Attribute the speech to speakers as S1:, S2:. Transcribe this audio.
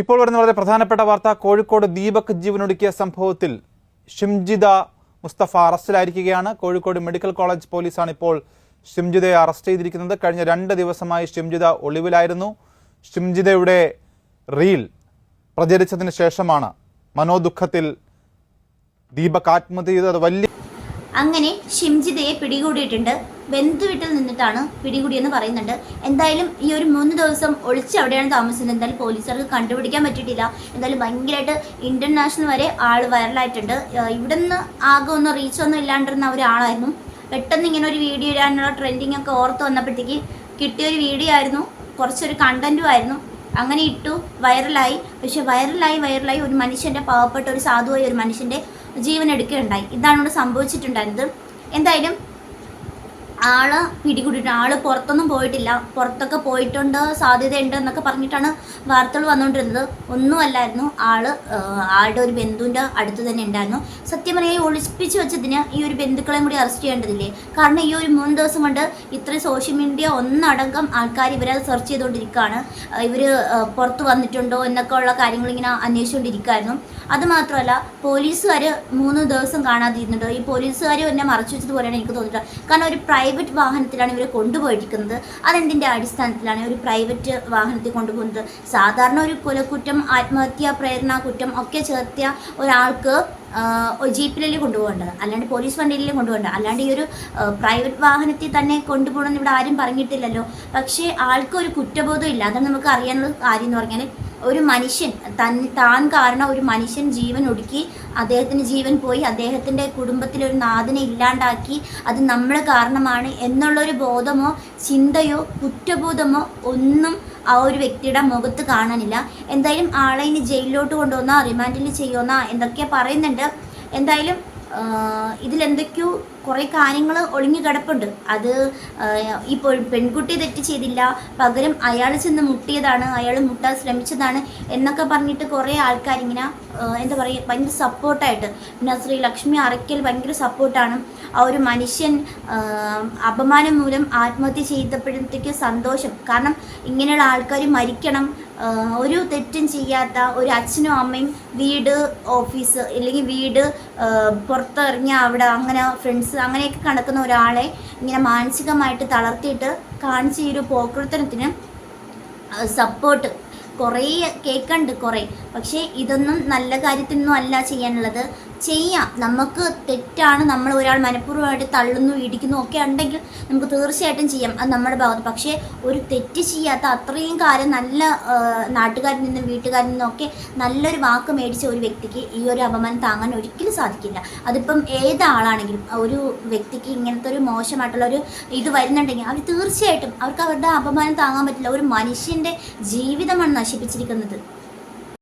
S1: ഇപ്പോൾ വരുന്ന വളരെ പ്രധാനപ്പെട്ട വാർത്ത കോഴിക്കോട് ദീപക് ജീവനൊടുക്കിയ സംഭവത്തിൽ ഷിംജിത മുസ്തഫ അറസ്റ്റിലായിരിക്കുകയാണ്. കോഴിക്കോട് മെഡിക്കൽ കോളേജ് പോലീസാണ് ഇപ്പോൾ ഷിംജിതയെ അറസ്റ്റ് ചെയ്തിരിക്കുന്നത്. കഴിഞ്ഞ രണ്ട് ദിവസമായി ഷിംജിത ഒളിവിലായിരുന്നു. ഷിംജിതയുടെ റീൽ പ്രചരിച്ചതിന് ശേഷമാണ് മനോദുഃഖത്തിൽ ദീപക് ആത്മഹത്യ ചെയ്തത്. വലിയ
S2: അങ്ങനെ ഷിംജിതയെ പിടികൂടിയിട്ടുണ്ട്. ബന്ധുവീട്ടിൽ നിന്നിട്ടാണ് പിടികൂടിയെന്ന് പറയുന്നുണ്ട്. എന്തായാലും ഈ ഒരു മൂന്ന് ദിവസം ഒളിച്ച് അവിടെയാണ് താമസിച്ചത്. എന്തായാലും പോലീസുകാർക്ക് കണ്ടുപിടിക്കാൻ പറ്റിയിട്ടില്ല. എന്തായാലും ഭയങ്കരമായിട്ട് ഇന്റർനാഷണൽ വരെ ആൾ വൈറലായിട്ടുണ്ട്. ഇവിടെ ഇവിടുന്ന് ആകെ ഒന്നും റീച്ച് ഒന്നും ഇല്ലാണ്ടിരുന്ന ഒരാളായിരുന്നു. പെട്ടെന്ന് ഇങ്ങനെ ഒരു വീഡിയോ ഇടാനുള്ള ട്രെൻഡിങ് ഒക്കെ ഓർത്ത് വന്നപ്പോഴത്തേക്ക് കിട്ടിയൊരു വീഡിയോ ആയിരുന്നു. കുറച്ചൊരു കണ്ടന്റും ആയിരുന്നു. അങ്ങനെ ഇട്ടു വൈറലായി. പക്ഷെ വൈറലായി വൈറലായി ഒരു മനുഷ്യന്റെ പാവപ്പെട്ട ഒരു സാധുവായി ഒരു മനുഷ്യന്റെ ജീവൻ എടുക്കുകയുണ്ടായി ഇതാണ് ഇവിടെ സംഭവിച്ചിട്ടുണ്ടായിരുന്നത്. എന്തായാലും ആൾ പിടികൂടിയിട്ട് ആൾ പുറത്തൊന്നും പോയിട്ടില്ല. പുറത്തൊക്കെ പോയിട്ടുണ്ട് സാധ്യതയുണ്ട് എന്നൊക്കെ പറഞ്ഞിട്ടാണ് വാർത്തകൾ വന്നുകൊണ്ടിരുന്നത്. ഒന്നുമല്ലായിരുന്നു ആൾ ആളുടെ ഒരു ബന്ധുവിന്റെ അടുത്ത് തന്നെ ഉണ്ടായിരുന്നു. സത്യം പറയാൻ ഈ ഒളിപ്പിച്ച് വെച്ചതിന് ഈ ഒരു ബന്ധുക്കളെയും കൂടി അറസ്റ്റ് ചെയ്യേണ്ടതില്ലേ? കാരണം ഈ ഒരു മൂന്ന് ദിവസം കൊണ്ട് ഇത്രയും സോഷ്യൽ മീഡിയ ഒന്നടങ്കം ആൾക്കാർ ഇവരെ സെർച്ച് ചെയ്തുകൊണ്ടിരിക്കുകയാണ്. ഇവർ പുറത്ത് വന്നിട്ടുണ്ടോ എന്നൊക്കെ ഉള്ള കാര്യങ്ങൾ ഇങ്ങനെ അന്വേഷിച്ചുകൊണ്ടിരിക്കുകയായിരുന്നു. അതുമാത്രമല്ല പോലീസുകാർ മൂന്ന് ദിവസം കാണാതിരുന്നുണ്ടോ. ഈ പോലീസുകാർ എന്നെ മറച്ചു വെച്ചതുപോലെയാണ് എനിക്ക് തോന്നിയിട്ടുള്ളത്. കാരണം ഒരു പ്രൈവറ്റ് വാഹനത്തിലാണ് ഇവരെ കൊണ്ടുപോയിരിക്കുന്നത്. അതെന്തിന്റെ അടിസ്ഥാനത്തിലാണ് ഒരു പ്രൈവറ്റ് വാഹനത്തിൽ കൊണ്ടുപോകുന്നത്? സാധാരണ ഒരു കൊലക്കുറ്റം ആത്മഹത്യ പ്രേരണ കുറ്റം ഒക്കെ ചേർത്തിയ ഒരാൾക്ക് ഒരു ജീപ്പിലല്ലേ കൊണ്ടുപോകേണ്ടത്? അല്ലാണ്ട് പോലീസ് വണ്ടിയിലല്ലേ കൊണ്ടുപോകേണ്ടത്? അല്ലാണ്ട് ഈ ഒരു പ്രൈവറ്റ് വാഹനത്തിൽ തന്നെ കൊണ്ടുപോകണമെന്ന് ഇവിടെ ആരും പറഞ്ഞിട്ടില്ലല്ലോ. പക്ഷേ ആൾക്കൊരു കുറ്റബോധം ഇല്ല. അതാണ് നമുക്ക് അറിയാനുള്ള കാര്യം എന്ന് പറഞ്ഞാൽ ഒരു മനുഷ്യൻ തൻ താൻ കാരണം ഒരു മനുഷ്യൻ ജീവൻ ഒടുക്കി അദ്ദേഹത്തിന് ജീവൻ പോയി അദ്ദേഹത്തിന്റെ കുടുംബത്തിലെ ഒരു നാഥനെ ഇല്ലാണ്ടാക്കി അത് നമ്മൾ കാരണമാണ് എന്നുള്ളൊരു ബോധമോ ചിന്തയോ കുറ്റബോധമോ ഒന്നും ആ ഒരു വ്യക്തിയുടെ മുഖത്ത് കാണാനില്ല. എന്തായാലും ആളെ ഇനി ജയിലിലോട്ട് കൊണ്ടുവന്നാൽ റിമാൻഡിൽ ചെയ്യുമെന്നാ എന്തൊക്കെയാ പറയുന്നുണ്ട്. എന്തായാലും ഇതിലെന്തൊക്കെയോ കുറേ കാര്യങ്ങൾ ഒളിഞ്ഞു കിടപ്പുണ്ട്. അത് ഇപ്പോൾ പെൺകുട്ടി തെറ്റ് ചെയ്തില്ല. പകരം അയാൾ ചെന്ന് മുട്ടിയതാണ് അയാൾ മുട്ടാൻ ശ്രമിച്ചതാണ് എന്നൊക്കെ പറഞ്ഞിട്ട് കുറേ ആൾക്കാരിങ്ങനെ എന്താ പറയുക ഭയങ്കര സപ്പോർട്ടായിട്ട്. പിന്നെ ശ്രീ ലക്ഷ്മി അറയ്ക്കൽ ഭയങ്കര സപ്പോർട്ടാണ്. ആ ഒരു മനുഷ്യൻ അപമാനം മൂലം ആത്മഹത്യ ചെയ്തപ്പോഴത്തേക്ക് സന്തോഷം. കാരണം ഇങ്ങനെയുള്ള ആൾക്കാർ മരിക്കണം. ഒരു തെറ്റും ചെയ്യാത്ത ഒരു അച്ഛനും അമ്മയും വീട് ഓഫീസ് അല്ലെങ്കിൽ വീട് പുറത്തിറങ്ങിയ അവിടെ അങ്ങനെ ഫ്രണ്ട്സ് അങ്ങനെയൊക്കെ കണക്കുന്ന ഒരാളെ ഇങ്ങനെ മാനസികമായിട്ട് തളർത്തിയിട്ട് കാണിച്ച ഈ ഒരു പോക്കൃത്തനത്തിന് സപ്പോർട്ട് കുറേ കേൾക്കണ്ട് കുറേ. പക്ഷേ ഇതൊന്നും നല്ല കാര്യത്തിനൊന്നും അല്ല ചെയ്യാനുള്ളത്. ചെയ്യാം. നമുക്ക് തെറ്റാണ്. നമ്മൾ ഒരാൾ മനഃപൂർവമായിട്ട് തള്ളുന്നു ഇടിക്കുന്നു ഒക്കെ ഉണ്ടെങ്കിൽ നമുക്ക് തീർച്ചയായിട്ടും ചെയ്യാം. അത് നമ്മുടെ ഭാഗത്ത്. പക്ഷേ ഒരു തെറ്റ് ചെയ്യാത്ത അത്രയും കാലം നല്ല നാട്ടുകാരിൽ നിന്നും വീട്ടുകാരിൽ നിന്നും ഒക്കെ നല്ലൊരു വാക്ക് മേടിച്ച ഒരു വ്യക്തിക്ക് ഈ ഒരു അപമാനം താങ്ങാൻ ഒരിക്കലും സാധിക്കില്ല. അതിപ്പം ഏതാളാണെങ്കിലും ഒരു വ്യക്തിക്ക് ഇങ്ങനത്തെ ഒരു മോശമായിട്ടുള്ള ഒരു ഇത് വരുന്നുണ്ടെങ്കിൽ അവർ തീർച്ചയായിട്ടും അവർക്ക് അവരുടെ അപമാനം താങ്ങാൻ പറ്റില്ല. ഒരു മനുഷ്യന്റെ ജീവിതമാണ് നശിപ്പിച്ചിരിക്കുന്നത്.